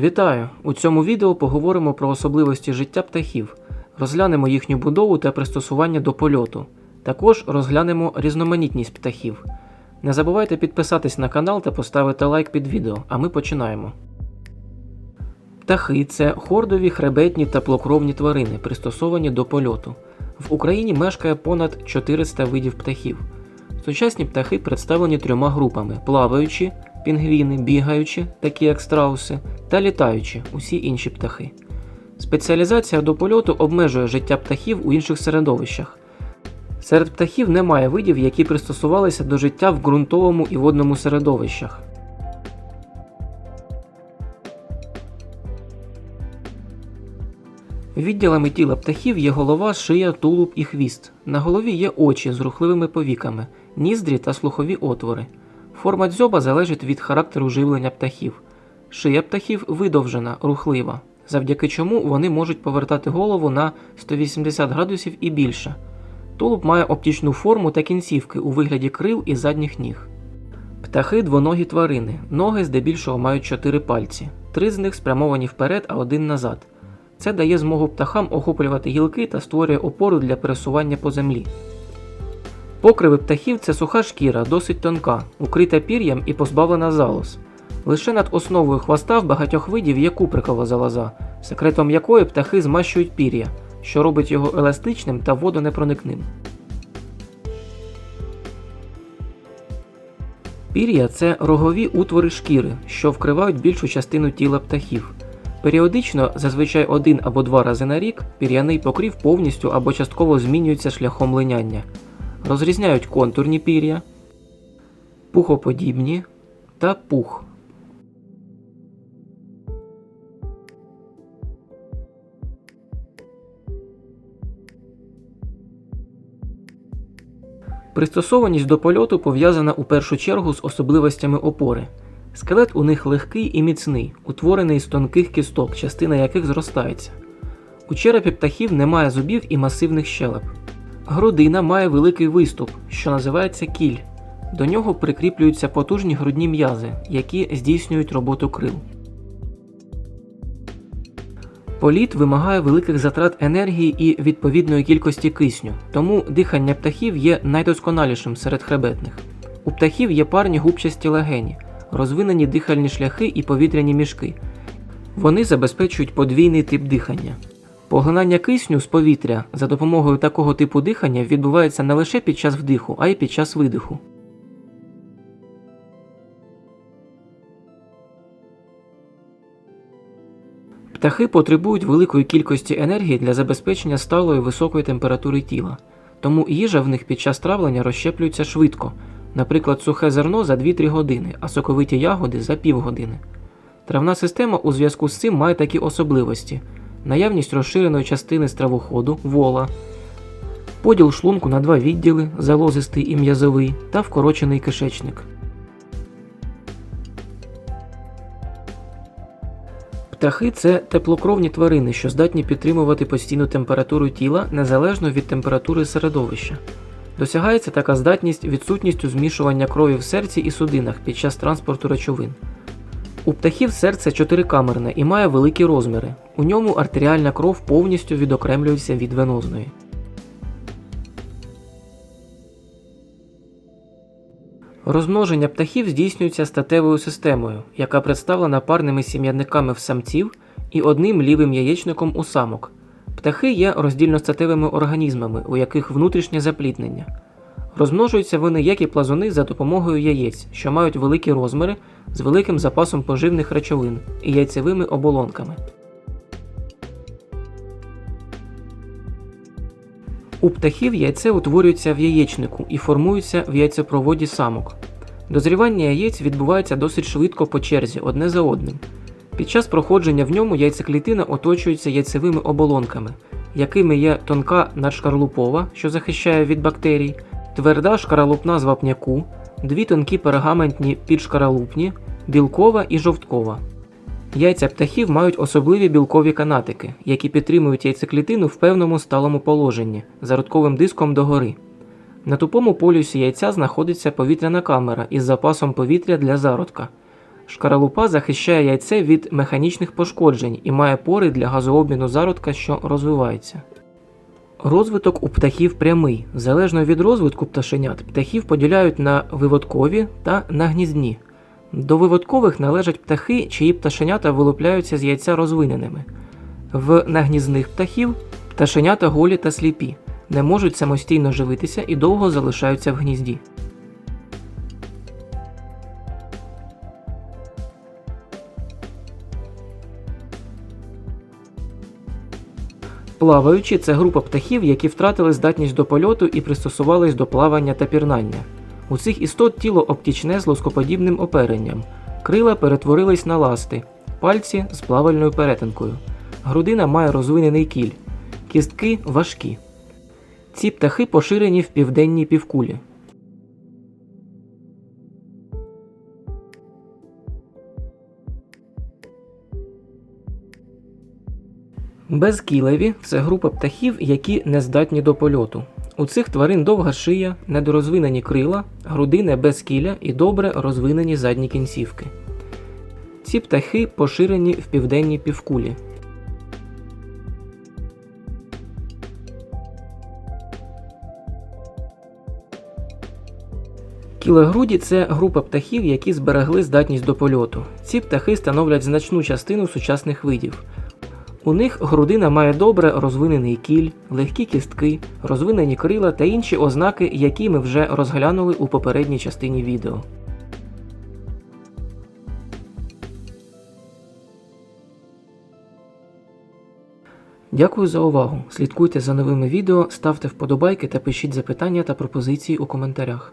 Вітаю! У цьому відео поговоримо про особливості життя птахів, розглянемо їхню будову та пристосування до польоту. Також розглянемо різноманітність птахів. Не забувайте підписатись на канал та поставити лайк під відео, а ми починаємо. Птахи це хордові, хребетні та плокровні тварини, пристосовані до польоту. В Україні мешкає понад 400 видів птахів. Сучасні птахи представлені трьома групами: плаваючі, пінгвіни, бігаючі, такі як страуси, та літаючі, усі інші птахи. Спеціалізація до польоту обмежує життя птахів у інших середовищах. Серед птахів немає видів, які пристосувалися до життя в ґрунтовому і водному середовищах. Відділами тіла птахів є голова, шия, тулуб і хвіст. На голові є очі з рухливими повіками, ніздрі та слухові отвори. Форма дзьоба залежить від характеру живлення птахів. Шия птахів видовжена, рухлива, завдяки чому вони можуть повертати голову на 180 градусів і більше. Тулуб має оптічну форму та кінцівки у вигляді крил і задніх ніг. Птахи двоногі тварини. Ноги здебільшого мають чотири пальці. Три з них спрямовані вперед, а один назад. Це дає змогу птахам охоплювати гілки та створює опору для пересування по землі. Покриви птахів це суха шкіра, досить тонка, укрита пір'ям і позбавлена залоз. Лише над основою хвоста в багатьох видів є куприкова залоза, секретом якої птахи змащують пір'я, що робить його еластичним та водонепроникним. Пір'я це рогові утвори шкіри, що вкривають більшу частину тіла птахів. Періодично, зазвичай один або два рази на рік, пір'яний покрів повністю або частково змінюється шляхом линяння. Розрізняють контурні пір'я, пухоподібні та пух. Пристосованість до польоту пов'язана у першу чергу з особливостями опори. Скелет у них легкий і міцний, утворений з тонких кісток, частина яких зростається. У черепі птахів немає зубів і масивних щелеп. Грудина має великий виступ, що називається кіль. До нього прикріплюються потужні грудні м'язи, які здійснюють роботу крил. Політ вимагає великих затрат енергії і відповідної кількості кисню, тому дихання птахів є найдосконалішим серед хребетних. У птахів є парні губчасті легені, розвинені дихальні шляхи і повітряні мішки. Вони забезпечують подвійний тип дихання. Поглинання кисню з повітря за допомогою такого типу дихання відбувається не лише під час вдиху, а й під час видиху. Птахи потребують великої кількості енергії для забезпечення сталої високої температури тіла, тому їжа в них під час травлення розщеплюється швидко, наприклад, сухе зерно за 2-3 години, а соковиті ягоди за півгодини. Травна система у зв'язку з цим має такі особливості: наявність розширеної частини стравоходу, вола, поділ шлунку на два відділи залозистий і м'язовий та вкорочений кишечник. Птахи це теплокровні тварини, що здатні підтримувати постійну температуру тіла незалежно від температури середовища. Досягається така здатність відсутністю змішування крові в серці і судинах під час транспорту речовин. У птахів серце чотирикамерне і має великі розміри. У ньому артеріальна кров повністю відокремлюється від венозної. Розмноження птахів здійснюється статевою системою, яка представлена парними сім'ядниками в самців і одним лівим яєчником у самок. Птахи є роздільностатевими організмами, у яких внутрішнє запліднення. Розмножуються вони, як і плазуни, за допомогою яєць, що мають великі розміри з великим запасом поживних речовин і яйцевими оболонками. У птахів яйце утворюється в яєчнику і формується в яйцепроводі самок. Дозрівання яєць відбувається досить швидко по черзі одне за одним. Під час проходження в ньому яйцеклітина оточується яйцевими оболонками, якими є тонка надшкарлупова, що захищає від бактерій, тверда шкаралупна з вапняку, дві тонкі пергаментні підшкаралупні, білкова і жовткова. Яйця птахів мають особливі білкові канатики, які підтримують яйцеклітину в певному сталому положенні зародковим диском догори. На тупому полюсі яйця знаходиться повітряна камера із запасом повітря для зародка. Шкаралупа захищає яйце від механічних пошкоджень і має пори для газообміну зародка, що розвивається. Розвиток у птахів прямий. Залежно від розвитку пташенят, птахів поділяють на виводкові та на гнізні. До виводкових належать птахи, чиї пташенята вилупляються з яйця розвиненими. В нагнізних птахів пташенята голі та сліпі, не можуть самостійно живитися і довго залишаються в гнізді. Плаваючі це група птахів, які втратили здатність до польоту і пристосувались до плавання та пірнання. У цих істот тіло обтічне з лоскоподібним оперенням, крила перетворились на ласти, пальці з плавальною перетинкою. Грудина має розвинений кіль, кістки важкі. Ці птахи поширені в південній півкулі. Безкілеві це група птахів, які не здатні до польоту. У цих тварин довга шия, недорозвинені крила, грудине без кіля і добре розвинені задні кінцівки. Ці птахи поширені в південній півкулі. Кілегруді це група птахів, які зберегли здатність до польоту. Ці птахи становлять значну частину сучасних видів. У них грудина має добре розвинений кіль, легкі кістки, розвинені крила та інші ознаки, які ми вже розглянули у попередній частині відео. Дякую за увагу. Слідкуйте за новими відео, ставте вподобайки та пишіть запитання та пропозиції у коментарях.